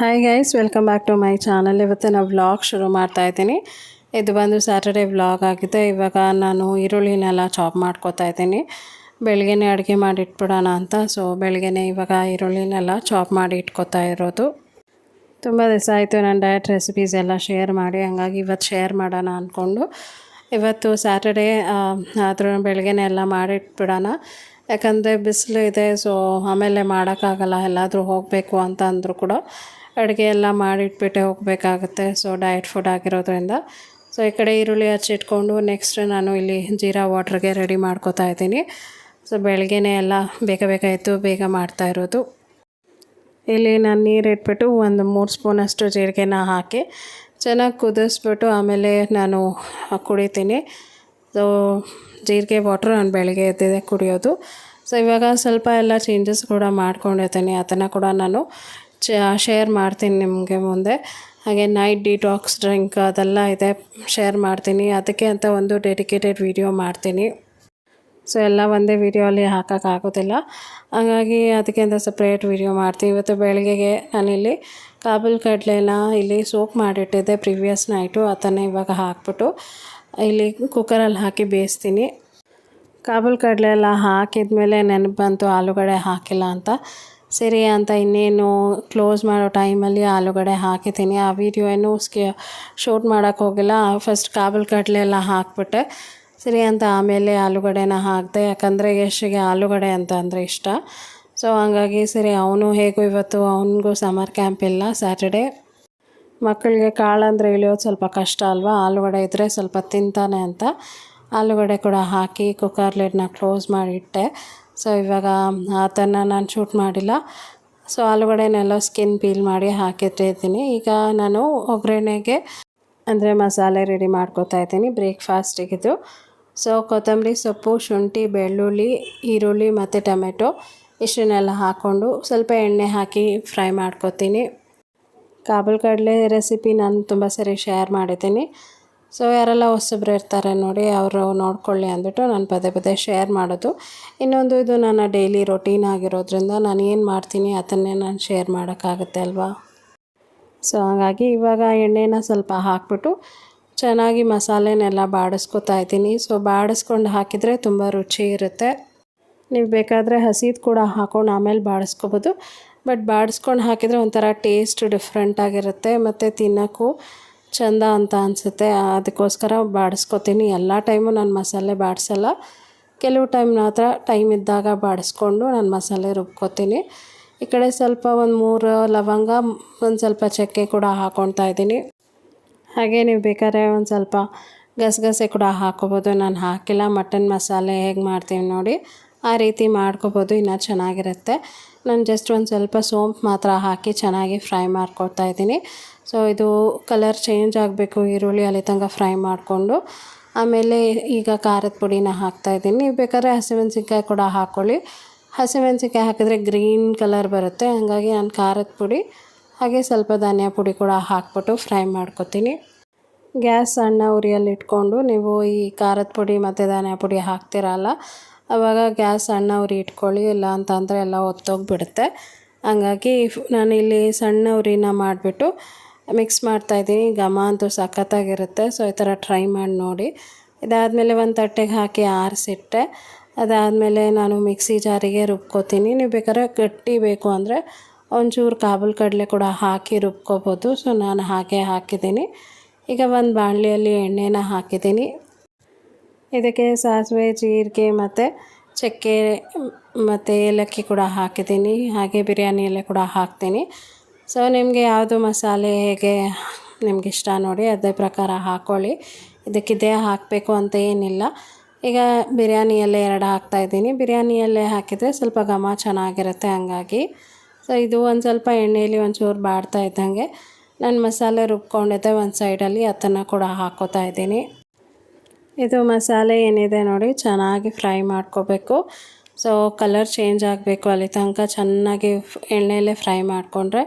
Hi guys welcome back to my channel ಇವತ್ತು ನಾವು vlog ಶುರು ಮಾಡ್ತಾ ಇದ್ದೀನಿ. ಇದು ಬಂದು ಸ್ಯಾಟರ್ಡೇ ವ್ಲಾಗ್ ಆಗಿದೆ ಇವಾಗ ನಾನು ಈರುಳ್ಳಿನೆಲ್ಲ ಚಾಪ್ ಮಾಡ್ಕೋತಾ ಇದ್ದೀನಿ. ಬೆಳಗ್ಗೆನೇ ಅಡುಗೆ ಮಾಡಿ ಇಟ್ಬಿಡೋಣ ಅಂತ. ಸೊ ಬೆಳಗ್ಗೆನೇ ಇವಾಗ ಈರುಳ್ಳಿನೆಲ್ಲ ಚಾಪ್ ಮಾಡಿ ಇಟ್ಕೋತಾ ಇರೋದು. ತುಂಬ ದಿವಸ ಆಯಿತು ನಾನು ಡಯಟ್ ರೆಸಿಪೀಸ್ ಎಲ್ಲ ಶೇರ್ ಮಾಡಿ. ಹಂಗಾಗಿ ಇವತ್ತು ಶೇರ್ ಮಾಡೋಣ ಅಂದ್ಕೊಂಡು ಇವತ್ತು ಸ್ಯಾಟರ್ಡೇ ಆದರೂ ಬೆಳಗ್ಗೆನೇ ಎಲ್ಲ ಮಾಡಿಟ್ಬಿಡೋಣ ಯಾಕಂದರೆ ಬಿಸಿಲು ಇದೆ ಸೊ ಆಮೇಲೆ ಮಾಡೋಕ್ಕಾಗಲ್ಲ. ಎಲ್ಲಾದರೂ ಹೋಗಬೇಕು ಅಂತ ಅಂದರೂ ಕೂಡ. ಅಡುಗೆ ಎಲ್ಲ ಮಾಡಿಟ್ಬಿಟ್ಟೆ ಹೋಗಬೇಕಾಗುತ್ತೆ. ಸೊ ಡಯಟ್ ಫುಡ್ ಆಗಿರೋದ್ರಿಂದ. ಸೊ ಈ ಕಡೆ ಈರುಳ್ಳಿ ಹಚ್ಚಿಟ್ಕೊಂಡು ನೆಕ್ಸ್ಟ್ ನಾನು ಇಲ್ಲಿ ಜೀರಾ ವಾಟ್ರಿಗೆ ರೆಡಿ ಮಾಡ್ಕೋತಾ ಇದ್ದೀನಿ. ಸೊ ಬೆಳಗ್ಗೆನೇ ಎಲ್ಲ ಬೇಗ ಬೇಗ ಎದ್ದು ಬೇಗ ಮಾಡ್ತಾ ಇರೋದು. ಇಲ್ಲಿ ನಾನು ನೀರು ಇಟ್ಬಿಟ್ಟು ಒಂದು ಮೂರು ಸ್ಪೂನಷ್ಟು ಜೀರಿಗೆನ ಹಾಕಿ ಚೆನ್ನಾಗಿ ಕುದಿಸ್ಬಿಟ್ಟು ಆಮೇಲೆ ನಾನು ಕುಡಿತೀನಿ. ಸೊ ಜೀರಿಗೆ ವಾಟ್ರ್ ನಾನು ಬೆಳಗ್ಗೆ ಎದ್ದಿದೆ ಕುಡಿಯೋದು. ಸೊ ಇವಾಗ ಸ್ವಲ್ಪ ಎಲ್ಲ ಚೇಂಜಸ್ ಕೂಡ ಮಾಡ್ಕೊಂಡಿರ್ತೀನಿ ಅದನ್ನು ಕೂಡ ನಾನು ಶೇರ್ ಮಾಡ್ತೀನಿ ನಿಮಗೆ ಮುಂದೆ. ಹಾಗೆ ನೈಟ್ ಡಿಟಾಕ್ಸ್ ಡ್ರಿಂಕ್ ಅದೆಲ್ಲ ಇದೆ ಶೇರ್ ಮಾಡ್ತೀನಿ. ಅದಕ್ಕೆ ಅಂತ ಒಂದು ಡೆಡಿಕೇಟೆಡ್ ವಿಡಿಯೋ ಮಾಡ್ತೀನಿ. ಸೊ ಎಲ್ಲ ಒಂದೇ ವೀಡಿಯೋಲಿ ಹಾಕೋಕ್ಕಾಗೋದಿಲ್ಲ ಹಾಗಾಗಿ ಅದಕ್ಕೆ ಅಂತ ಸಪ್ರೇಟ್ ವಿಡಿಯೋ ಮಾಡ್ತೀನಿ. ಇವತ್ತು ಬೆಳಗ್ಗೆಗೆ ನಾನಿಲ್ಲಿ ಕಾಬೂಲ್ ಕಡಲೆನ ಇಲ್ಲಿ ಸೋಪ್ ಮಾಡಿಟ್ಟಿದ್ದೆ ಪ್ರಿವಿಯಸ್ ನೈಟು ಅದನ್ನು ಇವಾಗ ಹಾಕ್ಬಿಟ್ಟು ಇಲ್ಲಿ ಕುಕ್ಕರಲ್ಲಿ ಹಾಕಿ ಬೇಯಿಸ್ತೀನಿ. ಕಾಬೂಲ್ ಕಡಲೆ ಎಲ್ಲ ಹಾಕಿದ ಮೇಲೆ ನೆನಪು ಬಂತು ಆಲೂಗಡೆ ಹಾಕಿಲ್ಲ ಅಂತ. ಸರಿ ಅಂತ ಇನ್ನೇನು ಕ್ಲೋಸ್ ಮಾಡೋ ಟೈಮಲ್ಲಿ ಆಲೂಗಡೆ ಹಾಕಿದ್ದೀನಿ. ಆ ವಿಡಿಯೋ ಏನು ಸ್ಕೆ ಶೂಟ್ ಮಾಡೋಕ್ಕೆ ಹೋಗಿಲ್ಲ. ಫಸ್ಟ್ ಕಾಬಲ್ ಕಡಲೆ ಎಲ್ಲ ಹಾಕ್ಬಿಟ್ಟೆ. ಸರಿ ಅಂತ ಆಮೇಲೆ ಆಲೂಗಡೆನ ಹಾಕಿದೆ. ಯಾಕಂದರೆ ಯಶ್ಗೆ ಆಲೂಗಡೆ ಅಂತ ಅಂದರೆ ಇಷ್ಟ. ಸೊ ಹಂಗಾಗಿ ಸರಿ ಅವನು ಹೇಗೂ ಇವತ್ತು ಅವನಿಗೂ ಸಮರ್ ಕ್ಯಾಂಪ್ ಇಲ್ಲ. ಸ್ಯಾಟರ್ಡೇ ಮಕ್ಕಳಿಗೆ ಕಾಳು ಅಂದರೆ ಇಳಿಯೋದು ಸ್ವಲ್ಪ ಕಷ್ಟ ಅಲ್ವಾ? ಆಲೂಗಡೆ ಇದ್ದರೆ ಸ್ವಲ್ಪ ತಿಂತಾನೆ ಅಂತ. ಆಲೂಗಡೆ ಕೂಡ ಹಾಕಿ ಕುಕ್ಕರ್ ಕ್ಲೋಸ್ ಮಾಡಿಟ್ಟೆ. ಸೊ ಇವಾಗ ಅದನ್ನು ನಾನು ಶೂಟ್ ಮಾಡಿಲ್ಲ. ಸೊ ಆಲೂಗಡೆನೆಲ್ಲ ಸ್ಕಿನ್ ಪೀಲ್ ಮಾಡಿ ಹಾಕಿಟ್ಟಿರ್ತೀನಿ ಈಗ ನಾನು ಒಗ್ಗರಣೆಗೆ, ಅಂದರೆ ಮಸಾಲೆ ರೆಡಿ ಮಾಡ್ಕೋತಾ ಇದ್ದೀನಿ ಬ್ರೇಕ್ಫಾಸ್ಟಿಗಿದು ಸೊ ಕೊತ್ತಂಬರಿ ಸೊಪ್ಪು, ಶುಂಠಿ, ಬೆಳ್ಳುಳ್ಳಿ, ಈರುಳ್ಳಿ ಮತ್ತು ಟೊಮೆಟೊ ಇಷ್ಟನ್ನೆಲ್ಲ ಹಾಕ್ಕೊಂಡು ಸ್ವಲ್ಪ ಎಣ್ಣೆ ಹಾಕಿ ಫ್ರೈ ಮಾಡ್ಕೊತೀನಿ. ಕಾಬಲ್ ಕಡಲೆ ರೆಸಿಪಿ ನಾನು ತುಂಬ ಸರಿ ಶೇರ್ ಮಾಡಿದ್ದೀನಿ. ಸೊ ಯಾರೆಲ್ಲ ಹೊಸಬ್ರು ಇರ್ತಾರೆ ನೋಡಿ, ಅವರು ನೋಡ್ಕೊಳ್ಳಿ ಅಂದ್ಬಿಟ್ಟು ನಾನು ಪದೇ ಪದೇ ಶೇರ್ ಮಾಡೋದು. ಇನ್ನೊಂದು ಇದು ನನ್ನ ಡೈಲಿ ರೊಟೀನ್ ಆಗಿರೋದ್ರಿಂದ ನಾನು ಏನು ಮಾಡ್ತೀನಿ ಅದನ್ನೇ ನಾನು ಶೇರ್ ಮಾಡೋಕ್ಕಾಗುತ್ತೆ ಅಲ್ವಾ? ಸೊ ಹಾಗಾಗಿ ಇವಾಗ ಎಣ್ಣೆನ ಸ್ವಲ್ಪ ಹಾಕ್ಬಿಟ್ಟು ಚೆನ್ನಾಗಿ ಮಸಾಲೆನೆಲ್ಲ ಬಾಡಿಸ್ಕೊತಾ ಇದ್ದೀನಿ. ಸೊ ಬಾಡಿಸ್ಕೊಂಡು ಹಾಕಿದರೆ ತುಂಬ ರುಚಿ ಇರುತ್ತೆ. ನೀವು ಬೇಕಾದರೆ ಹಸಿದು ಕೂಡ ಹಾಕೊಂಡು ಆಮೇಲೆ ಬಾಡಿಸ್ಕೊಬೋದು. ಬಟ್ ಬಾಡಿಸ್ಕೊಂಡು ಹಾಕಿದರೆ ಒಂಥರ ಟೇಸ್ಟ್ ಡಿಫ್ರೆಂಟಾಗಿರುತ್ತೆ ಮತ್ತು ತಿನ್ನೋಕ್ಕೂ ಚಂದ ಅಂತ ಅನಿಸುತ್ತೆ. ಅದಕ್ಕೋಸ್ಕರ ಬಾಡಿಸ್ಕೊತೀನಿ. ಎಲ್ಲ ಟೈಮು ನಾನು ಮಸಾಲೆ ಬಾಡಿಸಲ್ಲ. ಕೆಲವು ಟೈಮ್ ಮಾತ್ರ ಟೈಮ್ ಇದ್ದಾಗ ಬಾಡಿಸ್ಕೊಂಡು ನಾನು ಮಸಾಲೆ ರುಬ್ಕೊತೀನಿ. ಈ ಕಡೆ ಸ್ವಲ್ಪ ಒಂದು ಮೂರು ಲವಂಗ, ಒಂದು ಸ್ವಲ್ಪ ಚಕ್ಕೆ ಕೂಡ ಹಾಕ್ಕೊಳ್ತಾ ಇದ್ದೀನಿ. ಹಾಗೆ ನೀವು ಬೇಕಾದ್ರೆ ಒಂದು ಸ್ವಲ್ಪ ಗಸಗಸೆ ಕೂಡ ಹಾಕೋಬೋದು ನಾನು ಹಾಕಿಲ್ಲ. ಮಟನ್ ಮಸಾಲೆ ಹೇಗೆ ಮಾಡ್ತೀನಿ ನೋಡಿ. ಆ ರೀತಿ ಮಾಡ್ಕೋಬೋದು, ಇನ್ನೂ ಚೆನ್ನಾಗಿರುತ್ತೆ. ನಾನು ಜಸ್ಟ್ ಒಂದು ಸ್ವಲ್ಪ ಸೋಂಪು ಮಾತ್ರ ಹಾಕಿ ಚೆನ್ನಾಗಿ ಫ್ರೈ ಮಾಡ್ಕೊಳ್ತಾ ಇದ್ದೀನಿ. ಸೊ ಇದು ಕಲರ್ ಚೇಂಜ್ ಆಗಬೇಕು, ಈರುಳ್ಳಿ ಅಲ್ಲಿ ತನಕ ಫ್ರೈ ಮಾಡಿಕೊಂಡು. ಆಮೇಲೆ ಈಗ ಖಾರದ ಪುಡಿನ ಹಾಕ್ತಾಯಿದ್ದೀನಿ ನೀವು ಬೇಕಾದ್ರೆ ಹಸಿಮೆಣ್ಸಿನ್ಕಾಯಿ ಕೂಡ ಹಾಕ್ಕೊಳ್ಳಿ ಹಸಿಮೆಣ್ಸಿನ್ಕಾಯಿ ಹಾಕಿದ್ರೆ ಗ್ರೀನ್ ಕಲರ್ ಬರುತ್ತೆ. ಹಾಗಾಗಿ ನಾನು ಖಾರದ ಪುಡಿ, ಹಾಗೆ ಸ್ವಲ್ಪ ಧನಿಯಾ ಪುಡಿ ಕೂಡ ಹಾಕ್ಬಿಟ್ಟು ಫ್ರೈ ಮಾಡ್ಕೊತೀನಿ. ಗ್ಯಾಸ್ ಸಣ್ಣ ಉರಿಯಲ್ಲಿ ಇಟ್ಕೊಂಡು ನೀವು ಈ ಖಾರದ ಪುಡಿ ಮತ್ತು ಧನಿಯಾ ಪುಡಿ ಹಾಕ್ತಿರಲ್ಲ ಆವಾಗ ಗ್ಯಾಸ್ ಸಣ್ಣ ಉರಿ ಇಟ್ಕೊಳ್ಳಿ, ಇಲ್ಲ ಅಂತಂದರೆ ಎಲ್ಲ ಒತ್ತೋಗಿಬಿಡುತ್ತೆ. ಹಂಗಾಗಿ ಇಲ್ಲಿ ಸಣ್ಣ ಉರಿನ ಮಾಡಿಬಿಟ್ಟು ಮಿಕ್ಸ್ ಮಾಡ್ತಾಯಿದ್ದೀನಿ ಘಮ ಅಂತೂ ಸಖತ್ತಾಗಿರುತ್ತೆ ಸೊ ಈ ಥರ ಟ್ರೈ ಮಾಡಿ ನೋಡಿ. ಇದಾದಮೇಲೆ ಒಂದು ತಟ್ಟೆಗೆ ಹಾಕಿ ಆರಿಸಿಟ್ಟೆ. ಅದಾದಮೇಲೆ ನಾನು ಮಿಕ್ಸಿ ಜಾರಿಗೆ ರುಬ್ಕೋತೀನಿ. ನೀವು ಬೇಕಾದ್ರೆ ಗಟ್ಟಿ ಬೇಕು ಅಂದರೆ ಒಂಚೂರು ಕಾಬೂಲ್ ಕಡಲೆ ಕೂಡ ಹಾಕಿ ರುಬ್ಕೋಬೋದು. ಸೊ ನಾನು ಹಾಗೆ ಹಾಕಿದ್ದೀನಿ. ಈಗ ಒಂದು ಬಾಣಲಿಯಲ್ಲಿ ಎಣ್ಣೆನ ಹಾಕಿದ್ದೀನಿ. ಇದಕ್ಕೆ ಸಾಸಿವೆ, ಜೀರಿಗೆ ಮತ್ತು ಚಕ್ಕೆ, ಮತ್ತು ಏಲಕ್ಕಿ ಕೂಡ ಹಾಕಿದ್ದೀನಿ. ಹಾಗೆ ಬಿರಿಯಾನಿ ಎಲ್ಲ ಕೂಡ ಹಾಕ್ತೀನಿ. ಸೊ ನಿಮಗೆ ಯಾವುದು ಮಸಾಲೆ ಹೇಗೆ ನಿಮ್ಗೆ ಇಷ್ಟ ನೋಡಿ ಅದೇ ಪ್ರಕಾರ ಹಾಕ್ಕೊಳ್ಳಿ ಇದಕ್ಕಿದೇ ಹಾಕಬೇಕು ಅಂತ ಏನಿಲ್ಲ. ಈಗ ಬಿರಿಯಾನಿಯಲ್ಲೇ ಎರಡು ಹಾಕ್ತಾಯಿದ್ದೀನಿ ಬಿರಿಯಾನಿಯಲ್ಲೇ ಹಾಕಿದರೆ ಸ್ವಲ್ಪ ಘಮ ಚೆನ್ನಾಗಿರುತ್ತೆ ಹಂಗಾಗಿ. ಸೊ ಇದು ಒಂದು ಸ್ವಲ್ಪ ಎಣ್ಣೆಯಲ್ಲಿ ಒಂಚೂರು ಬಾಡ್ತಾ ಇದ್ದಂಗೆ. ನಾನು ಮಸಾಲೆ ರುಬ್ಕೊಂಡಿದ್ದೆ ಒಂದು ಸೈಡಲ್ಲಿ ಅದನ್ನು ಕೂಡ ಹಾಕೋತಾ ಇದ್ದೀನಿ. ಇದು ಮಸಾಲೆ ಏನಿದೆ ನೋಡಿ, ಚೆನ್ನಾಗಿ ಫ್ರೈ ಮಾಡ್ಕೋಬೇಕು. ಸೊ ಕಲರ್ ಚೇಂಜ್ ಆಗಬೇಕು ಅಲ್ಲಿ ತನಕ, ಚೆನ್ನಾಗಿ ಎಣ್ಣೆಯಲ್ಲೇ ಫ್ರೈ ಮಾಡಿಕೊಂಡ್ರೆ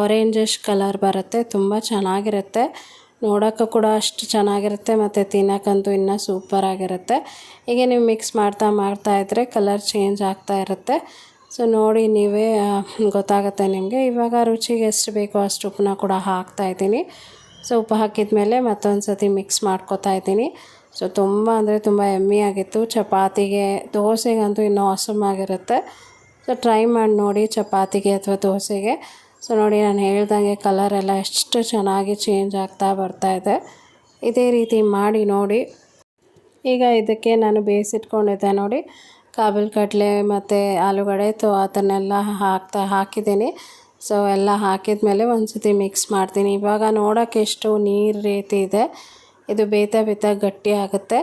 ಆರೆಂಜಸ್ ಕಲರ್ ಬರುತ್ತೆ, ತುಂಬ ಚೆನ್ನಾಗಿರುತ್ತೆ. ನೋಡೋಕ್ಕೂ ಕೂಡ ಅಷ್ಟು ಚೆನ್ನಾಗಿರುತ್ತೆ, ಮತ್ತು ತಿನ್ನೋಕ್ಕಂತೂ ಇನ್ನೂ ಸೂಪರಾಗಿರುತ್ತೆ ಹೀಗೆ ನೀವು ಮಿಕ್ಸ್ ಮಾಡ್ತಾ ಮಾಡ್ತಾ ಇದ್ದರೆ ಕಲರ್ ಚೇಂಜ್ ಆಗ್ತಾ ಇರುತ್ತೆ. ಸೊ ನೋಡಿ ನೀವೇ ಗೊತ್ತಾಗುತ್ತೆ ನಿಮಗೆ. ಇವಾಗ ರುಚಿಗೆ ಎಷ್ಟು ಬೇಕೋ ಅಷ್ಟು ಉಪ್ಪನ್ನ ಕೂಡ ಹಾಕ್ತಾ ಇದ್ದೀನಿ. ಸೊ ಉಪ್ಪು ಹಾಕಿದ ಮೇಲೆ ಮತ್ತೊಂದು ಸತಿ ಮಿಕ್ಸ್ ಮಾಡ್ಕೊತಾ ಇದ್ದೀನಿ. ಸೊ ತುಂಬ ಅಂದರೆ ತುಂಬ ಎಮ್ಮಿ ಆಗಿತ್ತು. ಚಪಾತಿಗೆ ದೋಸೆಗಂತೂ ಇನ್ನೂ ಆಗಿರುತ್ತೆ. ಸೊ ಟ್ರೈ ಮಾಡಿ ನೋಡಿ ಚಪಾತಿಗೆ ಅಥವಾ ದೋಸೆಗೆ. ಸೊ ನೋಡಿ ನಾನು ಹೇಳ್ದಂಗೆ ಕಲರ್ ಎಲ್ಲ ಎಷ್ಟು ಚೆನ್ನಾಗಿ ಚೇಂಜ್ ಆಗ್ತಾ ಬರ್ತಾ ಇದೆ. ಇದೇ ರೀತಿ ಮಾಡಿ ನೋಡಿ. ಈಗ ಇದಕ್ಕೆ ನಾನು ಬೇಯಿಸಿಟ್ಕೊಂಡಿದ್ದೆ ನೋಡಿ. ಕಾಬಲ್ ಕಡಲೆ ಮತ್ತು ಆಲೂಗಡೆ ತೊ, ಅದನ್ನೆಲ್ಲ ಹಾಕ್ತಾ ಹಾಕಿದ್ದೀನಿ. ಸೊ ಎಲ್ಲ ಹಾಕಿದ ಮೇಲೆ ಒಂದು ಸತಿ ಮಿಕ್ಸ್ ಮಾಡ್ತೀನಿ. ಇವಾಗ ನೋಡೋಕ್ಕೆ ಎಷ್ಟು ನೀರು ರೀತಿ ಇದೆ. ಇದು ಬೇಯ್ತಾ ಬೇಯ್ತಾ ಗಟ್ಟಿ ಆಗುತ್ತೆ.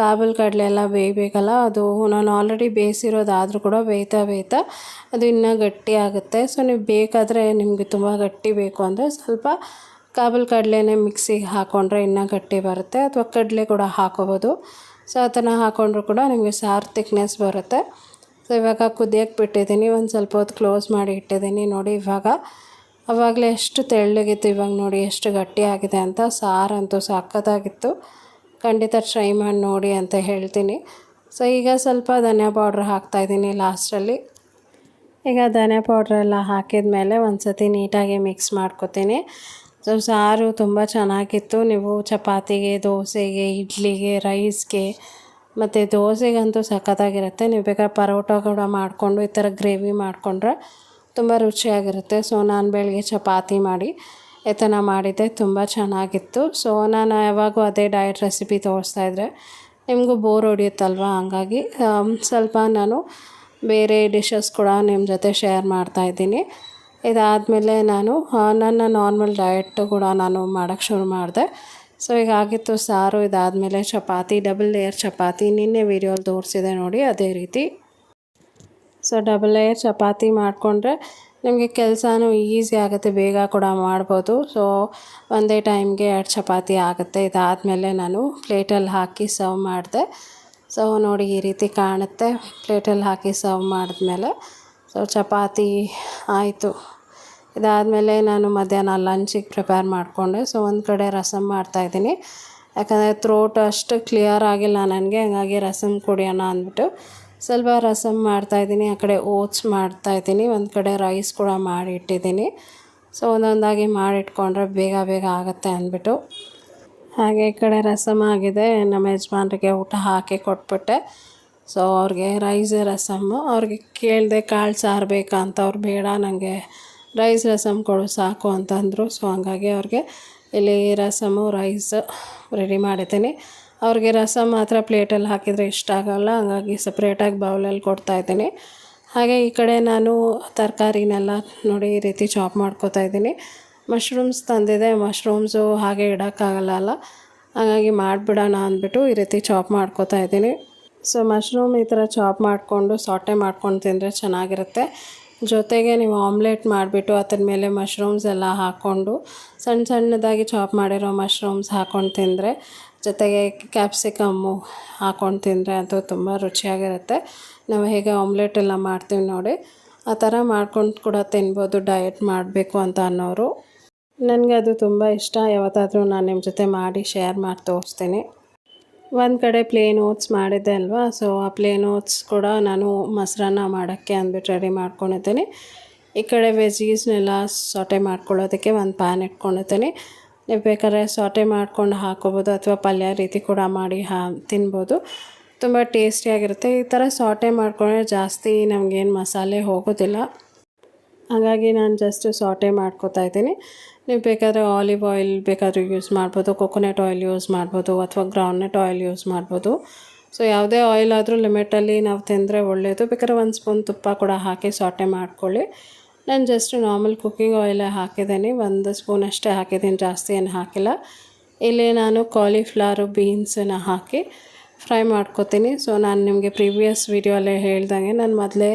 ಕಾಬಲ್ ಕಡಲೆ ಎಲ್ಲ ಬೇಯಬೇಕಲ್ಲ, ಅದು ನಾನು ಆಲ್ರೆಡಿ ಬೇಯಿಸಿರೋದಾದರೂ ಕೂಡ ಬೇಯ್ತಾ ಬೇಯ್ತಾ ಅದು ಇನ್ನೂ ಗಟ್ಟಿ ಆಗುತ್ತೆ. ಸೊ ನೀವು ಬೇಕಾದರೆ ನಿಮಗೆ ತುಂಬ ಗಟ್ಟಿ ಬೇಕು ಅಂದರೆ ಸ್ವಲ್ಪ ಕಾಬಲ್ ಕಡಲೆನೆ ಮಿಕ್ಸಿಗೆ ಹಾಕ್ಕೊಂಡ್ರೆ ಇನ್ನೂ ಗಟ್ಟಿ ಬರುತ್ತೆ, ಅಥವಾ ಕಡಲೆ ಕೂಡ ಹಾಕೋಬೋದು. ಸೊ ಅದನ್ನು ಹಾಕ್ಕೊಂಡ್ರು ಕೂಡ ನಿಮಗೆ ಸಾರು ತಿಕ್ನೆಸ್ ಬರುತ್ತೆ. ಸೊ ಇವಾಗ ಕುದಿಯೋಕ್ಕೆ ಬಿಟ್ಟಿದ್ದೀನಿ, ಒಂದು ಸ್ವಲ್ಪ ಹೊತ್ತು ಕ್ಲೋಸ್ ಮಾಡಿ ಇಟ್ಟಿದ್ದೀನಿ ನೋಡಿ ಇವಾಗ. ಆವಾಗಲೇ ಎಷ್ಟು ತೆಳ್ಳಗಿತ್ತು, ಇವಾಗ ನೋಡಿ ಎಷ್ಟು ಗಟ್ಟಿ ಆಗಿದೆ ಅಂತ ಸಾರಂತೂ ಸಕ್ಕತ್ತಾಗಿತ್ತು ಖಂಡಿತ ಟ್ರೈ ಮಾಡಿ ನೋಡಿ ಅಂತ ಹೇಳ್ತೀನಿ. ಸೊ ಈಗ ಸ್ವಲ್ಪ ಧನಿಯಾ ಪೌಡ್ರ್ ಹಾಕ್ತಾಯಿದ್ದೀನಿ ಲಾಸ್ಟಲ್ಲಿ ಈಗ ಧನಿಯಾ ಪೌಡ್ರೆಲ್ಲ ಹಾಕಿದ ಮೇಲೆ ಒಂದು ಸತಿ ನೀಟಾಗಿ ಮಿಕ್ಸ್ ಮಾಡ್ಕೊತೀನಿ. ಸೊ ಸಾರು ತುಂಬ ಚೆನ್ನಾಗಿತ್ತು. ನೀವು ಚಪಾತಿಗೆ, ದೋಸೆಗೆ, ಇಡ್ಲಿಗೆ ರೈಸ್ಗೆ ಮತ್ತು ದೋಸೆಗಂತೂ ಸಖತ್ತಾಗಿರುತ್ತೆ. ನೀವು ಬೇಕಾದ್ರೆ ಪರೋಟ ಕೂಡ ಮಾಡಿಕೊಂಡು ಈ ಥರ ಗ್ರೇವಿ ಮಾಡಿಕೊಂಡ್ರೆ ತುಂಬ ರುಚಿಯಾಗಿರುತ್ತೆ. ಸೊ ನಾನು ಬೆಳಗ್ಗೆ ಚಪಾತಿ ಮಾಡಿ ಥರ ಮಾಡಿದ್ದೆ. ತುಂಬ ಚೆನ್ನಾಗಿತ್ತು. ಸೊ ನಾನು ಯಾವಾಗೂ ಅದೇ ಡಯಟ್ ರೆಸಿಪಿ ತೋರಿಸ್ತಾ ಇದ್ದರೆ ನಿಮಗೂ ಬೋರ್ ಹೊಡಿಯುತ್ತಲ್ವ? ಹಂಗಾಗಿ ಸ್ವಲ್ಪ ನಾನು ಬೇರೆ ಡಿಶಸ್ ಕೂಡ ನಿಮ್ಮ ಜೊತೆ ಶೇರ್ ಮಾಡ್ತಾಯಿದ್ದೀನಿ ಇದಾದಮೇಲೆ ನಾನು ನನ್ನ ನಾರ್ಮಲ್ ಡಯಟ್ ಕೂಡ ನಾನು ಮಾಡೋಕ್ಕೆ ಶುರು ಮಾಡಿದೆ. ಸೊ ಈಗ ಆಗಿತ್ತು ಸಾರು. ಇದಾದಮೇಲೆ ಚಪಾತಿ ಡಬಲ್ ಲೇಯರ್ ಚಪಾತಿ. ನಿನ್ನೆ ವೀಡಿಯೋಲಿ ತೋರಿಸಿದೆ ನೋಡಿ, ಅದೇ ರೀತಿ. ಸೊ ಡಬಲ್ ಲೇಯರ್ ಚಪಾತಿ ಮಾಡಿಕೊಂಡ್ರೆ ನಿಮಗೆ ಕೆಲಸನೂ ಈಸಿ ಆಗುತ್ತೆ, ಬೇಗ ಕೂಡ ಮಾಡ್ಬೋದು. ಸೊ ಒಂದೇ ಟೈಮ್ಗೆ ಎರಡು ಚಪಾತಿ ಆಗುತ್ತೆ. ಇದಾದಮೇಲೆ ನಾನು ಪ್ಲೇಟಲ್ಲಿ ಹಾಕಿ ಸರ್ವ್ ಮಾಡಿದೆ. ಸೊ ನೋಡಿ ಈ ರೀತಿ ಕಾಣುತ್ತೆ. ಪ್ಲೇಟಲ್ಲಿ ಹಾಕಿ ಸರ್ವ್ ಮಾಡಿದ್ಮೇಲೆ ಸೊ ಚಪಾತಿ ಆಯಿತು. ಇದಾದಮೇಲೆ ನಾನು ಮಧ್ಯಾಹ್ನ ಲಂಚಿಗೆ ಪ್ರಿಪೇರ್ ಮಾಡಿಕೊಂಡೆ. ಸೊ ಒಂದು ಕಡೆ ರಸಮ್ ಮಾಡ್ತಾಯಿದ್ದೀನಿ ಯಾಕಂದರೆ ಥ್ರೋಟ್ ಅಷ್ಟು ಕ್ಲಿಯರ್ ಆಗಿಲ್ಲ ನನಗೆ. ಹಂಗಾಗಿ ರಸಮ್ ಕುಡಿಯೋಣ ಅಂದ್ಬಿಟ್ಟು ಸ್ವಲ್ಪ ರಸಮ್ ಮಾಡ್ತಾಯಿದ್ದೀನಿ ಆ ಕಡೆ ಓಟ್ಸ್ ಮಾಡ್ತಾಯಿದ್ದೀನಿ ಒಂದು ಕಡೆ ರೈಸ್ ಕೂಡ ಮಾಡಿ ಇಟ್ಟಿದ್ದೀನಿ ಸೊ, ಒಂದೊಂದಾಗಿ ಮಾಡಿಟ್ಕೊಂಡ್ರೆ ಬೇಗ ಬೇಗ ಆಗುತ್ತೆ ಅಂದ್ಬಿಟ್ಟು. ಹಾಗೆ ಈ ಕಡೆ ರಸಮ್ ಆಗಿದೆ, ನಮ್ಮ ಯಜಮಾನ್ರಿಗೆ ಊಟ ಹಾಕಿ ಕೊಟ್ಬಿಟ್ಟೆ. ಸೊ, ಅವ್ರಿಗೆ ರೈಸ್ ರಸಮ್ಮು ಅವ್ರಿಗೆ ಕೇಳಿದೆ ಕಾಳು ಸಾರು ಬೇಕಾ ಅಂತ ಅವ್ರು ಬೇಡ ನನಗೆ ರೈಸ್ ರಸಮ್ ಕೊಡು ಸಾಕು ಅಂತಂದರು. ಸೊ, ಹಂಗಾಗಿ ಅವ್ರಿಗೆ ಇಲ್ಲಿ ರಸಮು, ರೈಸ್ ರೆಡಿ ಮಾಡಿದ್ದೀನಿ. ಅವ್ರಿಗೆ ರಸ ಮಾತ್ರ ಪ್ಲೇಟಲ್ಲಿ ಹಾಕಿದರೆ ಇಷ್ಟ ಆಗೋಲ್ಲ, ಹಂಗಾಗಿ ಸಪ್ರೇಟಾಗಿ ಬೌಲಲ್ಲಿ ಕೊಡ್ತಾಯಿದ್ದೀನಿ ಹಾಗೆ ಈ ಕಡೆ ನಾನು ತರಕಾರಿನೆಲ್ಲ ನೋಡಿ ಈ ರೀತಿ ಚಾಪ್ ಮಾಡ್ಕೊತಾ ಇದ್ದೀನಿ. ಮಶ್ರೂಮ್ಸ್ ತಂದಿದೆ ಮಶ್ರೂಮ್ಸು ಹಾಗೆ ಇಡೋಕ್ಕಾಗಲ್ಲ ಅಲ್ಲ. ಹಾಗಾಗಿ ಮಾಡಿಬಿಡೋಣ ಅಂದ್ಬಿಟ್ಟು ಈ ರೀತಿ ಚಾಪ್ ಮಾಡ್ಕೋತಾ ಇದ್ದೀನಿ. ಸೊ ಮಶ್ರೂಮ್ ಈ ಥರ ಚಾಪ್ ಮಾಡಿಕೊಂಡು ಸಾಟೆ ಮಾಡ್ಕೊಂಡು ತಿಂದರೆ ಚೆನ್ನಾಗಿರುತ್ತೆ. ಜೊತೆಗೆ ನೀವು ಆಮ್ಲೆಟ್ ಮಾಡಿಬಿಟ್ಟು ಅದ್ರ ಮೇಲೆ ಮಶ್ರೂಮ್ಸ್ ಎಲ್ಲ ಹಾಕ್ಕೊಂಡು, ಸಣ್ಣ ಸಣ್ಣದಾಗಿ ಚಾಪ್ ಮಾಡಿರೋ ಮಶ್ರೂಮ್ಸ್ ಹಾಕ್ಕೊಂಡು ತಿಂದರೆ ಜೊತೆಗೆ ಕ್ಯಾಪ್ಸಿಕಮ್ಮು ಹಾಕ್ಕೊಂಡು ತಿಂದರೆ ಅದು ತುಂಬ ರುಚಿಯಾಗಿರುತ್ತೆ. ನಾವು ಹೇಗೆ ಆಮ್ಲೆಟ್ ಎಲ್ಲ ಮಾಡ್ತೀವಿ ನೋಡಿ, ಆ ಥರ ಮಾಡ್ಕೊಂಡು ಕೂಡ ತಿನ್ಬೋದು ಡಯಟ್ ಮಾಡಬೇಕು ಅಂತ ಅನ್ನೋರು. ನನಗೆ ಅದು ತುಂಬ ಇಷ್ಟ. ಯಾವತ್ತಾದರೂ ನಾನು ನಿಮ್ಮ ಜೊತೆ ಮಾಡಿ ಶೇರ್ ಮಾಡಿ ತೋರಿಸ್ತೀನಿ. ಒಂದು ಕಡೆ ಪ್ಲೇನ್ ಓಟ್ಸ್ ಮಾಡಿದ್ದೆ ಅಲ್ವಾ ಸೊ ಆ ಪ್ಲೇನ್ ಓಟ್ಸ್ ಕೂಡ ನಾನು ಮೊಸರನ್ನ ಮಾಡೋಕ್ಕೆ ಅಂದ್ಬಿಟ್ಟು ರೆಡಿ ಮಾಡ್ಕೊಂಡಿದ್ದೀನಿ. ಈ ಕಡೆ ವೆಜೀಸ್ನೆಲ್ಲ ಸೊಟೆ ಮಾಡ್ಕೊಳ್ಳೋದಕ್ಕೆ ಒಂದು ಪ್ಯಾನ್ ಇಟ್ಕೊಂಡಿದ್ದೀನಿ. ನೀವು ಬೇಕಾದ್ರೆ ಸಾಟೆ ಮಾಡ್ಕೊಂಡು ಹಾಕೋಬೋದು ಅಥವಾ ಪಲ್ಯ ರೀತಿ ಕೂಡ ಮಾಡಿ ಹಾ, ತಿನ್ಬೋದು. ತುಂಬ ಟೇಸ್ಟಿಯಾಗಿರುತ್ತೆ ಈ ಥರ ಸಾಟೆ ಮಾಡ್ಕೊಂಡ್ರೆ ಜಾಸ್ತಿ ನಮಗೇನು ಮಸಾಲೆ ಹೋಗೋದಿಲ್ಲ. ಹಾಗಾಗಿ ನಾನು ಜಸ್ಟ್ ಸಾಟೆ ಮಾಡ್ಕೊತಾ ಇದ್ದೀನಿ. ನೀವು ಬೇಕಾದರೆ ಆಲಿವ್ ಆಯಿಲ್ ಬೇಕಾದರೂ ಯೂಸ್ ಮಾಡ್ಬೋದು ಕೊಕೊನೆಟ್ ಆಯಿಲ್ ಯೂಸ್ ಮಾಡ್ಬೋದು ಅಥವಾ ಗ್ರೌಂಡ್ನಟ್ ಆಯಿಲ್ ಯೂಸ್ ಮಾಡ್ಬೋದು. ಸೊ ಯಾವುದೇ ಆಯಿಲ್ ಆದರೂ ಲಿಮಿಟಲ್ಲಿ ನಾವು ತಿಂದರೆ ಒಳ್ಳೆಯದು ಬೇಕಾದ್ರೆ ಒಂದು ಸ್ಪೂನ್ ತುಪ್ಪ ಕೂಡ ಹಾಕಿ ಸಾಟೆ ಮಾಡ್ಕೊಳ್ಳಿ. ನಾನು ಜಸ್ಟ್ ನಾರ್ಮಲ್ ಕುಕ್ಕಿಂಗ್ ಆಯಿಲ್ ಹಾಕಿದ್ದೀನಿ. ಒಂದು ಸ್ಪೂನ್ ಅಷ್ಟೇ ಹಾಕಿದ್ದೀನಿ, ಜಾಸ್ತಿ ಏನು ಹಾಕಿಲ್ಲ. ಇಲ್ಲಿ ನಾನು ಕಾಲಿಫ್ಲವರು ಬೀನ್ಸನ್ನು ಹಾಕಿ ಫ್ರೈ ಮಾಡ್ಕೊತೀನಿ. ಸೊ ನಾನು ನಿಮಗೆ ಪ್ರೀವಿಯಸ್ ವೀಡಿಯೋಲ್ಲೇ ಹೇಳ್ದಂಗೆ ನಾನು ಮೊದಲೇ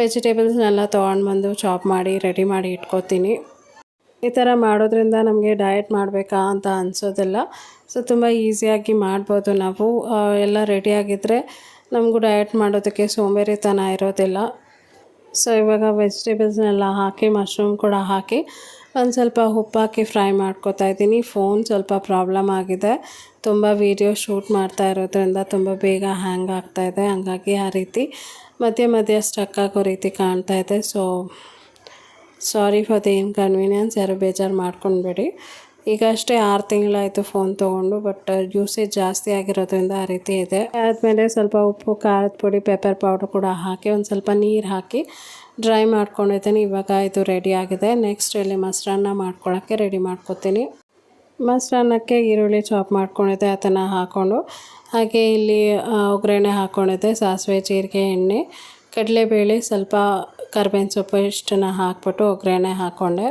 ವೆಜಿಟೇಬಲ್ಸ್ನೆಲ್ಲ ತೊಗೊಂಡು ಬಂದು ಚಾಪ್ ಮಾಡಿ ರೆಡಿ ಮಾಡಿ ಇಟ್ಕೋತೀನಿ. ಈ ಥರ ಮಾಡೋದ್ರಿಂದ ನಮಗೆ ಡಯಟ್ ಮಾಡಬೇಕಾ ಅಂತ ಅನಿಸೋದಿಲ್ಲ. ಸೊ ತುಂಬ ಈಸಿಯಾಗಿ ಮಾಡ್ಬೋದು ನಾವು. ಎಲ್ಲ ರೆಡಿಯಾಗಿದ್ದರೆ ನಮಗೂ ಡಯಟ್ ಮಾಡೋದಕ್ಕೆ ಸೋಂಬೇರಿತನ ಇರೋದಿಲ್ಲ. ಸೊ ಇವಾಗ ವೆಜಿಟೇಬಲ್ಸ್ನೆಲ್ಲ ಹಾಕಿ, ಮಶ್ರೂಮ್ ಕೂಡ ಹಾಕಿ ಒಂದು ಸ್ವಲ್ಪ ಉಪ್ಪು ಹಾಕಿ ಫ್ರೈ ಮಾಡ್ಕೊತಾ ಇದ್ದೀನಿ. ಫೋನ್ ಸ್ವಲ್ಪ ಪ್ರಾಬ್ಲಮ್ ಆಗಿದೆ. ತುಂಬ ವೀಡಿಯೋ ಶೂಟ್ ಮಾಡ್ತಾ ಇರೋದ್ರಿಂದ ತುಂಬ ಬೇಗ ಹ್ಯಾಂಗ್ ಆಗ್ತಾಯಿದೆ ಹಂಗಾಗಿ ಆ ರೀತಿ ಮಧ್ಯೆ ಮಧ್ಯೆ ಸ್ಟಕ್ ಆಗೋ ರೀತಿ ಕಾಣ್ತಾ ಇದೆ. So, sorry for the inconvenience, ಯಾರು ಬೇಜಾರು ಮಾಡ್ಕೊಳ್ಬೇಡಿ ಈಗ ಅಷ್ಟೇ ಆರು ತಿಂಗಳಾಯಿತು ಫೋನ್ ತೊಗೊಂಡು ಬಟ್ ಯೂಸೇಜ್ ಜಾಸ್ತಿ ಆಗಿರೋದ್ರಿಂದ ಆ ರೀತಿ ಇದೆ. ಆದಮೇಲೆ ಸ್ವಲ್ಪ ಉಪ್ಪು, ಖಾರದ ಪುಡಿ ಪೆಪ್ಪರ್ ಪೌಡ್ರ್ ಕೂಡ ಹಾಕಿ, ಒಂದು ಸ್ವಲ್ಪ ನೀರು ಹಾಕಿ ಡ್ರೈ ಮಾಡ್ಕೊಂಡಿದ್ದೀನಿ. ಇವಾಗ ಇದು ರೆಡಿ ಆಗಿದೆ. ನೆಕ್ಸ್ಟ್ ಇಲ್ಲಿ ಮೊಸರನ್ನ ಮಾಡ್ಕೊಳ್ಳೋಕ್ಕೆ ರೆಡಿ ಮಾಡ್ಕೊತೀನಿ. ಮೊಸರನ್ನಕ್ಕೆ ಈರುಳ್ಳಿ ಚಾಪ್ ಮಾಡ್ಕೊಂಡಿದ್ದೆ, ಅದನ್ನು ಹಾಕ್ಕೊಂಡು ಹಾಗೆ ಇಲ್ಲಿ ಒಗ್ಗರಣೆ ಹಾಕ್ಕೊಂಡಿದ್ದೆ ಸಾಸಿವೆ, ಜೀರಿಗೆ, ಎಣ್ಣೆ, ಕಡಲೆಬೇಳೆ, ಸ್ವಲ್ಪ ಕರ್ಬೇವಿನ ಸೊಪ್ಪು ಇಷ್ಟನ್ನು ಹಾಕ್ಬಿಟ್ಟು ಒಗ್ಗರಣೆ ಹಾಕ್ಕೊಂಡೆ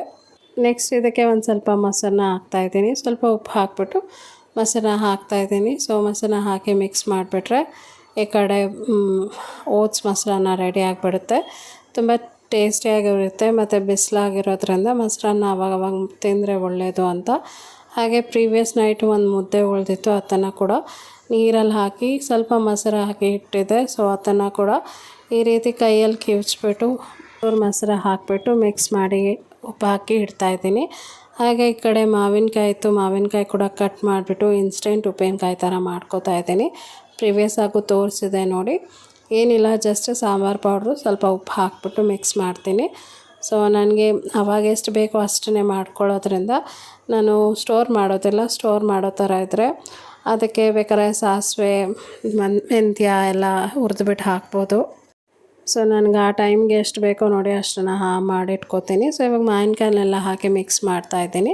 ನೆಕ್ಸ್ಟ್ ಇದಕ್ಕೆ ಒಂದು ಸ್ವಲ್ಪ ಮೊಸರನ್ನ ಹಾಕ್ತಾಯಿದ್ದೀನಿ ಸ್ವಲ್ಪ ಉಪ್ಪು ಹಾಕ್ಬಿಟ್ಟು ಮೊಸರನ್ನ ಹಾಕ್ತಾಯಿದ್ದೀನಿ ಸೊ ಮೊಸರನ್ನ ಹಾಕಿ ಮಿಕ್ಸ್ ಮಾಡಿಬಿಟ್ರೆ ಈ ಕಡೆ ಓಟ್ಸ್ ಮೊಸರನ್ನ ರೆಡಿ ಆಗಿಬಿಡುತ್ತೆ. ತುಂಬ ಟೇಸ್ಟಿಯಾಗಿರುತ್ತೆ ಮತ್ತು ಬಿಸಿಲಾಗಿರೋದ್ರಿಂದ ಮೊಸರನ್ನ ಅವಾಗವಾಗ ಅವಾಗ ತಿಂದರೆ ಒಳ್ಳೆಯದು ಅಂತ. ಹಾಗೆ ಪ್ರೀವಿಯಸ್ ನೈಟ್ ಒಂದು ಮುದ್ದೆ ಉಳಿದಿತ್ತು, ಅದನ್ನು ಕೂಡ ನೀರಲ್ಲಿ ಹಾಕಿ ಸ್ವಲ್ಪ ಮೊಸರು ಹಾಕಿ ಇಟ್ಟಿದ್ದೆ. ಸೊ ಅದನ್ನು ಕೂಡ ಈ ರೀತಿ ಕೈಯಲ್ಲಿ ಕಿವಿಚ್ಬಿಟ್ಟು ಮೊಸರು ಹಾಕಿಬಿಟ್ಟು ಮಿಕ್ಸ್ ಮಾಡಿ ಉಪ್ಪು ಹಾಕಿ ಇಡ್ತಾಯಿದ್ದೀನಿ ಹಾಗೆ ಈ ಕಡೆ ಮಾವಿನಕಾಯಿ ಇತ್ತು, ಮಾವಿನಕಾಯಿ ಕೂಡ ಕಟ್ ಮಾಡಿಬಿಟ್ಟು ಇನ್ಸ್ಟೆಂಟ್ ಉಪ್ಪಿನಕಾಯಿ ಥರ ಮಾಡ್ಕೋತಾ ಇದ್ದೀನಿ. ಪ್ರಿವಿಯಸ್ ಆಗು ತೋರಿಸಿದೆ ನೋಡಿ. ಏನಿಲ್ಲ ಜಸ್ಟ್ ಸಾಂಬಾರು ಪೌಡ್ರು ಸ್ವಲ್ಪ ಉಪ್ಪು ಹಾಕ್ಬಿಟ್ಟು ಮಿಕ್ಸ್ ಮಾಡ್ತೀನಿ. ಸೊ ನನಗೆ ಅವಾಗ ಎಷ್ಟು ಬೇಕೋ ಅಷ್ಟನ್ನೇ ಮಾಡ್ಕೊಳ್ಳೋದ್ರಿಂದ ನಾನು ಸ್ಟೋರ್ ಮಾಡೋದಿಲ್ಲ ಸ್ಟೋರ್ ಮಾಡೋ ಥರ ಇದ್ದರೆ ಅದಕ್ಕೆ ಬೇಕಾದ್ರೆ ಸಾಸಿವೆ, ಮನ್, ಮೆಂತ್ಯ ಎಲ್ಲ ಹುರಿದ್ಬಿಟ್ಟು ಹಾಕ್ಬೋದು. ಸೊ ನನಗೆ ಆ ಟೈಮ್ಗೆ ಎಷ್ಟು ಬೇಕೋ ನೋಡಿ ಅಷ್ಟನ್ನು ಹಾ ಮಾಡಿಟ್ಕೋತೀನಿ. ಸೊ ಇವಾಗ ಮಾವಿನಕಾಯನ್ನೆಲ್ಲ ಹಾಕಿ ಮಿಕ್ಸ್ ಮಾಡ್ತಾ ಇದ್ದೀನಿ.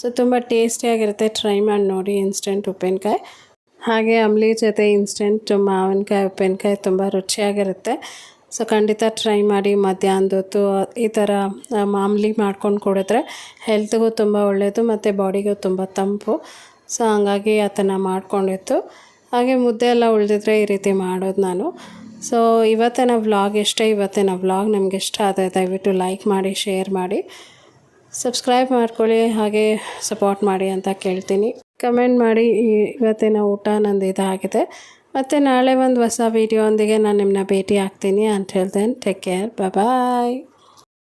ಸೊ ತುಂಬ ಟೇಸ್ಟಿಯಾಗಿರುತ್ತೆ. ಟ್ರೈ ಮಾಡಿ ನೋಡಿ ಇನ್ಸ್ಟೆಂಟ್ ಉಪ್ಪಿನಕಾಯಿ. ಹಾಗೆ ಅಂಬ್ಲಿ ಜೊತೆ ಇನ್ಸ್ಟೆಂಟ್ ಮಾವಿನಕಾಯಿ, ಉಪ್ಪಿನಕಾಯಿ ತುಂಬ ರುಚಿಯಾಗಿರುತ್ತೆ. ಸೊ ಖಂಡಿತ ಟ್ರೈ ಮಾಡಿ ಮಧ್ಯಾಹ್ನದೊತ್ತು ಈ ಥರ ಮಾಮೂಲಿ ಮಾಡ್ಕೊಂಡು ಕುಡಿದ್ರೆ ಹೆಲ್ತ್ಗೂ ತುಂಬ ಒಳ್ಳೆಯದು ಮತ್ತು ಬಾಡಿಗೂ ತುಂಬ ತಂಪು. ಸೊ ಹಂಗಾಗಿ ಅದನ್ನು ಮಾಡಿಕೊಂಡಿತ್ತು ಹಾಗೆ ಮುದ್ದೆ ಎಲ್ಲ ಉಳಿದಿದ್ರೆ ಈ ರೀತಿ ಮಾಡೋದು ನಾನು. ಸೊ ಇವತ್ತಿನ ವ್ಲಾಗ್ ಇಷ್ಟೇ ಇವತ್ತಿನ ವ್ಲಾಗ್ ನಿಮ್ಗೆ ಇಷ್ಟ ಆದರೆ ದಯವಿಟ್ಟು ಲೈಕ್ ಮಾಡಿ ಶೇರ್ ಮಾಡಿ. ಸಬ್ಸ್ಕ್ರೈಬ್ ಮಾಡ್ಕೊಳ್ಳಿ, ಹಾಗೆ ಸಪೋರ್ಟ್ ಮಾಡಿ ಅಂತ ಕೇಳ್ತೀನಿ. ಕಮೆಂಟ್ ಮಾಡಿ ಇವತ್ತಿನ ಊಟ ನಂದು ಇದಾಗಿದೆ. ಮತ್ತು ನಾಳೆ ಒಂದು ಹೊಸ ವೀಡಿಯೋ ಒಂದಿಗೆ ನಾನು ನಿಮ್ಮನ್ನ ಭೇಟಿ ಆಗ್ತೀನಿ. ಅಂತ ಹೇಳ್ತೇನೆ ಟೇಕ್ ಕೇರ್ ಬಾಯ್